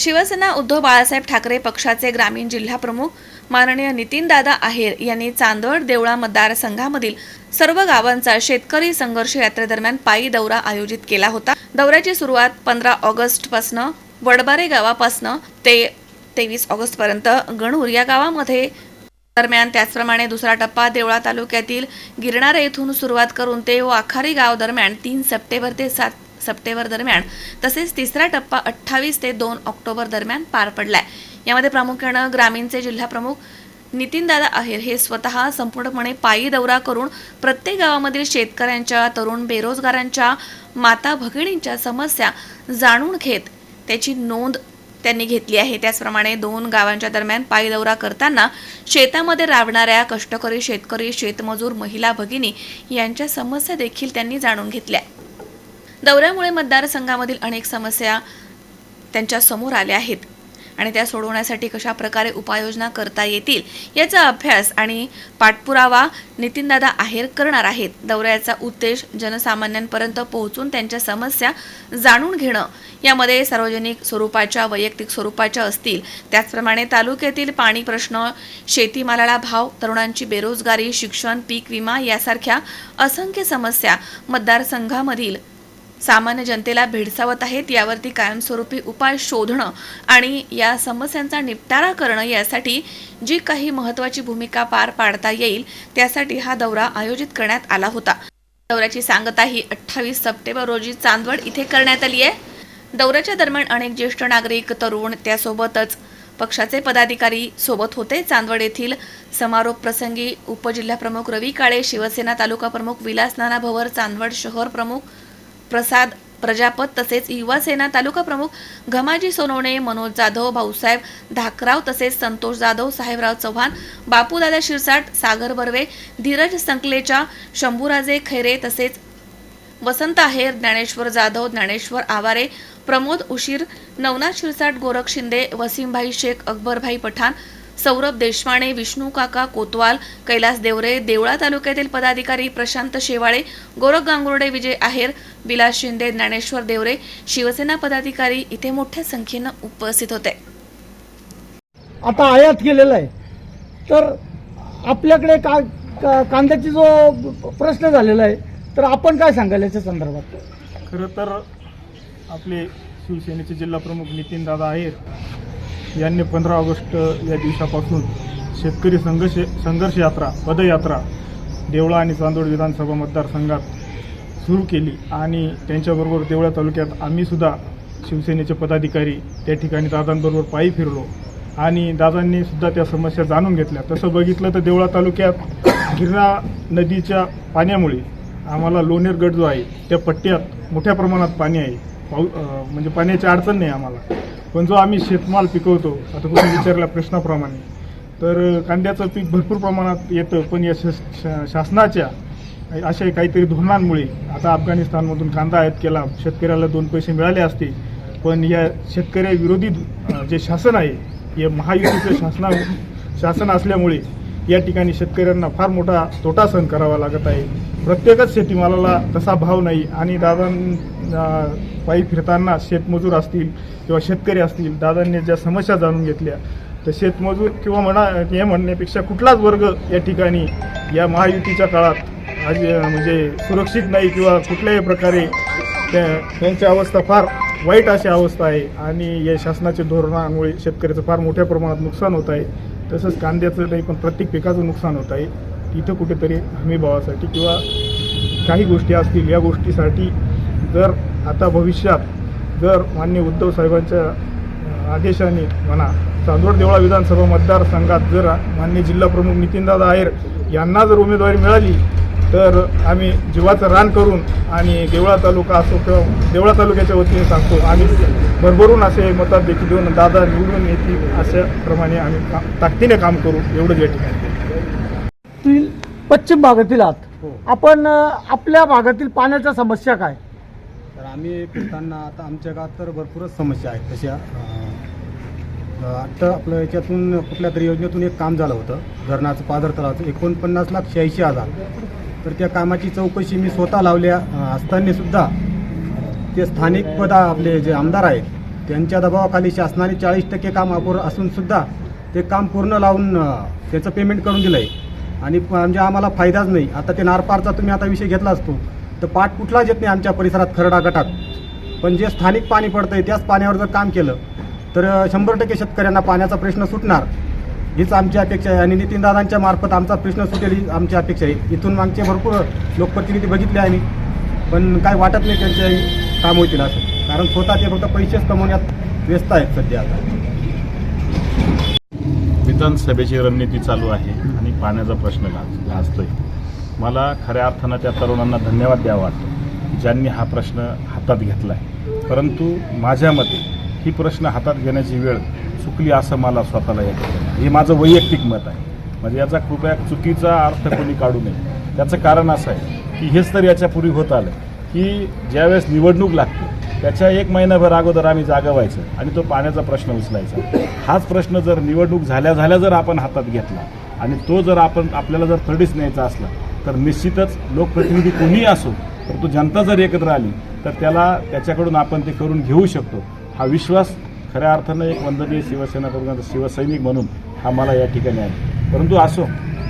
शिवसेना उद्धव बाळासाहेब ठाकरे पक्षाचे ग्रामीण जिल्हा प्रमुख माननीय नितीनदादा आहेर यांनी चांदवड देवळा मतदारसंघामधील सर्व गावांचा शेतकरी संघर्ष यात्रेदरम्यान पायी दौरा आयोजित केला होता. दौऱ्याची सुरुवात पंधरा ऑगस्टपासनं वडबारे गावापासनं ते तेवीस ऑगस्टपर्यंत गणूर या गावामध्ये दरम्यान. त्याचप्रमाणे दुसरा टप्पा देवळा तालुक्यातील गिरणारे येथून सुरुवात करून ते व आखारी गाव दरम्यान तीन सप्टेंबर ते सात सप्टेंबर दरम्यान. तसेच तिसरा टप्पा अठ्ठावीस ते दोन ऑक्टोबर दरम्यान पार पडलाय. यामध्ये प्रामुख्यानं ग्रामीणचे जिल्हा प्रमुख नितीनदादा आहेर हे स्वतः संपूर्णपणे पायी दौरा करून प्रत्येक गावामधील शेतकऱ्यांच्या तरुण बेरोजगारांच्या माता भगिनींच्या समस्या जाणून घेत त्याची नोंद त्यांनी घेतली आहे. त्याचप्रमाणे दोन गावांच्या दरम्यान पायी दौरा करताना शेतामध्ये राबणाऱ्या कष्टकरी शेतकरी शेतमजूर महिला भगिनी यांच्या समस्या देखील त्यांनी जाणून घेतल्या. दौऱ्यामुळे मतदारसंघामधील अनेक समस्या त्यांच्यासमोर आल्या आहेत. आणि त्या सोडवण्यासाठी कशा प्रकारे उपाययोजना करता येतील याचा अभ्यास आणि पाठपुरावा नितीनदादा आहेर करणार आहेत. दौऱ्याचा उद्देश जनसामान्यांपर्यंत पोहोचून त्यांच्या समस्या जाणून घेणं. यामध्ये सार्वजनिक स्वरूपाच्या वैयक्तिक स्वरूपाच्या असतील. त्याचप्रमाणे तालुक्यातील पाणी प्रश्न शेतीमालाला भाव तरुणांची बेरोजगारी शिक्षण पीक विमा यासारख्या असंख्य समस्या मतदारसंघामधील सामान्य जनतेला भेडसावत आहेत. यावरती कायमस्वरूपी उपाय शोधणं आणि या समस्यांचा निपटारा करणं यासाठी जी काही महत्त्वाची भूमिका पार पाडता येईल त्यासाठी हा दौरा आयोजित करण्यात आला होता. दौऱ्याची सांगता ही अठ्ठावीस सप्टेंबर रोजी चांदवड इथे करण्यात आली आहे. दौऱ्याच्या दरम्यान अनेक ज्येष्ठ नागरिक तरुण त्यासोबतच पक्षाचे पदाधिकारी सोबत होते. चांदवड येथील समारोप प्रसंगी उपजिल्हाप्रमुख रवी काळे शिवसेना तालुका प्रमुख विलास नाना भवर चांदवड शहर प्रमुख प्रसाद प्रजापत तसेच युवासेना तालुका प्रमुख घमाजी सोनवणे मनोज जाधव भाऊसाहेब धाकराव तसेच संतोष जाधव साहेबराव चव्हाण बापूदादा शिरसाट सागर बर्वे धीरज संकलेचा शंभूराजे खैरे तसेच वसंत आहेर ज्ञानेश्वर जाधव ज्ञानेश्वर आवारे प्रमोद उशीर नवनाथ शिरसाट गोरख शिंदे वसीमभाई शेख अकबरभाई पठाण सौरभ देशमाणे विष्णू काका कोतवाल कैलास देवरे देवळा तालुक्यातील पदाधिकारी प्रशांत शेवाळे गोरख गांगुर्डे विजय आहेर विलास शिंदे ज्ञानेश्वर देवरे शिवसेना पदाधिकारी इथे मोठ्या संख्येनं उपस्थित होते. आता आयात केलेला आहे. तर आपल्याकडे का का- कांद्याची जो प्रश्न झालेला आहे तर आपण काय सांगाल याच्या संदर्भात? खरं तर आपले शिवसेनेचे जिल्हाप्रमुख नितीनदादा आहेर यांनी पंधरा ऑगस्ट या दिवसापासून शेतकरी संघर्ष संघर्ष यात्रा पदयात्रा देवळा आणि चांदोड विधानसभा मतदारसंघात सुरू केली आणि त्यांच्याबरोबर देवळा तालुक्यात आम्हीसुद्धा शिवसेनेचे पदाधिकारी त्या ठिकाणी दादांबरोबर पायी फिरलो आणि दादांनी सुद्धा त्या समस्या जाणून घेतल्या. तसं बघितलं तर देवळा तालुक्यात गिरणा नदीच्या पाण्यामुळे आम्हाला लोणेर गट जो आहे त्या पट्ट्यात मोठ्या प्रमाणात पाणी आहे. पाऊ म्हणजे पाण्याची अडचण नाही आम्हाला. पण जो आम्ही शेतमाल पिकवतो आता तुम्ही विचारल्या प्रश्नाप्रमाणे तर कांद्याचं पीक भरपूर प्रमाणात येतं पण या शासनाच्या अशा काहीतरी धोरणांमुळे आता अफगाणिस्तानमधून कांदा आयात केला शेतकऱ्याला दोन पैसे मिळाले असते पण या शेतकऱ्याविरोधी विरोधी जे शासन आहे या महायुतीचं शासना शासन असल्यामुळे या ठिकाणी शेतकऱ्यांना फार मोठा तोटा सहन करावा लागत आहे. प्रत्येकच शेतीमालाला तसा भाव नाही आणि दादा पायी फिरताना शेतमजूर असतील किंवा शेतकरी असतील दादांनी ज्या समस्या जाणून घेतल्या तर शेतमजूर किंवा म्हणा हे म्हणण्यापेक्षा कुठलाच वर्ग या ठिकाणी या महायुतीच्या काळात आज म्हणजे सुरक्षित नाही किंवा कुठल्याही प्रकारे त्या त्यांची अवस्था फार वाईट अशी अवस्था आहे. आणि या शासनाच्या धोरणामुळे शेतकऱ्याचं फार मोठ्या प्रमाणात नुकसान होत आहे. तसंच कांद्याचं नाही पण प्रत्येक पिकाचं नुकसान होत आहे. इथं कुठेतरी हमीभावासाठी किंवा काही गोष्टी असतील या गोष्टीसाठी जर आता भविष्यात जर मान्य उद्धव साहेबांच्या आदेशाने म्हणा चांदोड देवळा विधानसभा मतदारसंघात जर मान्य जिल्हा प्रमुख नितीनदादा आहेर यांना जर उमेदवारी मिळाली तर आम्ही जीवाचं रान करून आणि देवळा तालुका असो किंवा देवळा तालुक्याच्या वतीने सांगतो आम्ही भरभरून असे मतात देखील देऊन दादा निवडून येतील अशा प्रमाणे आम्ही का ताकदीने काम करू एवढंच या ठिकाणी. पश्चिम भागातील आहात. आपण अं, आपल्या भागातील पाण्याच्या समस्या काय? आम्ही फिरताना आता आमच्या गावात तर भरपूरच समस्या आहेत. तशा आत्ता आता आपलं याच्यातून कुठल्या तरी योजनेतून एक काम झालं होतं. धरणाचं पाझर तलावाचं एकोणपन्नास लाख शहाऐंशी हजार. तर त्या कामाची चौकशी मी स्वतः लावल्या. असताना सुद्धा ते स्थानिक पदा आपले जे आमदार आहेत त्यांच्या दबावाखाली शासनाने चाळीस टक्के काम अपूर असून सुद्धा ते काम पूर्ण लावून त्याचं पेमेंट करून दिलं आहे आणि प- म्हणजे आम्हाला फायदाच नाही. आता ते नारपारचा तुम्ही आता विषय घेतला असतो. तर पाठ कुठलाच येत नाही आमच्या परिसरात खरडा गटात. पण जे स्थानिक पाणी पडतं आहे त्याच पाण्यावर जर काम केलं तर शंभर टक्के शेतकऱ्यांना पाण्याचा प्रश्न सुटणार. हीच आमची अपेक्षा आहे. आणि नितीनदादांच्या मार्फत आमचा प्रश्न सुटेल ही आमची अपेक्षा आहे. इथून मागचे भरपूर लोकप्रतिनिधी बघितले आम्ही पण काय वाटत नाही त्यांचे काम होतील असं. कारण स्वतः ते फक्त पैसेच कमवण्यात व्यस्त आहेत सध्या आता. विधानसभेची रणनीती चालू आहे आणि पाण्याचा प्रश्न गाज गाजतोय मला खऱ्या अर्थानं त्या तरुणांना धन्यवाद द्यावा वाटतो ज्यांनी हा प्रश्न हातात घेतला आहे परंतु माझ्या मते ही प्रश्न हातात घेण्याची वेळ चुकली असं मला स्वतःला येतं हे माझं वैयक्तिक मत आहे. म्हणजे याचा कृपया चुकीचा अर्थ कोणी काढू नये. त्याचं कारण असं आहे की हेच तर याच्यापूर्वी होत आलं की ज्यावेळेस निवडणूक लागते त्याच्या एक महिनाभर अगोदर आम्ही जागा व्हायचं आणि तो पाण्याचा प्रश्न उचलायचा. हाच प्रश्न जर निवडणूक झाल्या झाल्या जर आपण हातात घेतला आणि तो जर आपण आपल्याला जर थर्डीच न्यायचा असला तर निश्चितच लोकप्रतिनिधी कोणीही असो परंतु जनता जर एकत्र आली तर त्याला त्याच्याकडून आपण ते करून घेऊ शकतो. हा विश्वास खऱ्या अर्थानं एक वंदनीय शिवसेना प्रमुखांचा शिवसैनिक म्हणून हा मला या ठिकाणी आहे. परंतु असो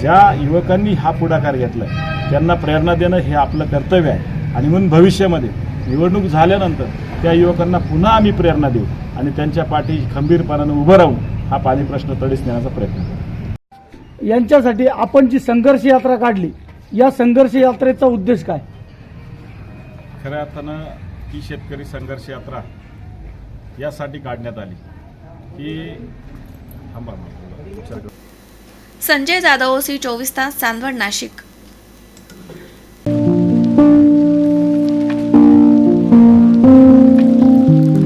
ज्या युवकांनी हा पुढाकार घेतला त्यांना प्रेरणा देणं हे आपलं कर्तव्य आहे. आणि म्हणून भविष्यामध्ये निवडणूक झाल्यानंतर त्या युवकांना पुन्हा आम्ही प्रेरणा देऊ आणि त्यांच्या पाठी खंबीरपणानं उभं राहून हा पाणी प्रश्न तडीस नेण्याचा प्रयत्न करू. यांच्यासाठी आपण जी संघर्ष यात्रा काढली या संघर्ष यात्रेचा उद्देश काय? खऱ्या अर्थानं ही शेतकरी संघर्ष यात्रा यासाठी काढण्यात आली. की. संजय जाधव सी चोवीस तास चांदवड नाशिक.